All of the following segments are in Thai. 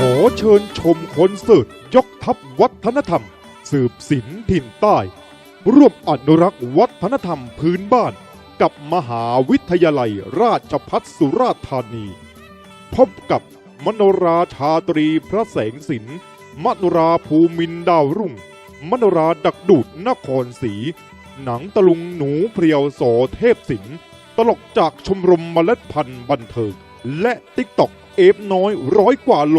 ขอเชิญชมคอนเสิร์ตยกทัพวัฒนธรรม สืบศิลป์ถิ่นใต้ ร่วมอนุรักษ์วัฒนธรรมพื้นบ้าน กับมหาวิทยาลัยราชพัฒสุราษฎร์ธานี พบกับมโนราชาตรีพระแสงสินมโนราภูมินดาวรุ่ง มโนราดักดูดนครศรีหนังตะลุงหนูเพรียวโสเทพศิลป์ตลกจากชมรมเมล็ดพันธุ์บันเทิงและติ๊กตอก เอฟน้อยร้อยกว่าโล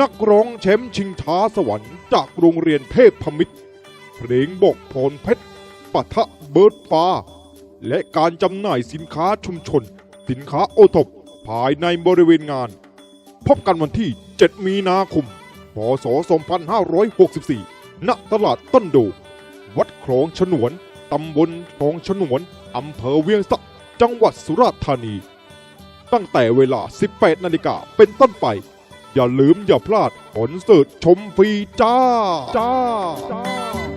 นักร้องแชมป์ชิงช้าสวรรค์จากโรงเรียนเทพพมิตร เพลงบอกพรเพชรปะทะเบิร์ดฟ้าและการจำหน่ายสินค้าชุมชน สินค้าโอทบภายในบริเวณงาน พบกันวันที่ 7 มีนาคม พศ 2564 ณ ตลาดต้นโด วัดคลองฉนวน ตำบลคลองฉนวน อำเภอเวียงสะ จังหวัดสุราษฎร์ธานี ตั้งแต่เวลา 18 นาฬิกาเป็นต้นไป อย่าลืมอย่าพลาดคอนเสิร์ตชมฟรีจ้าจ้าจ้า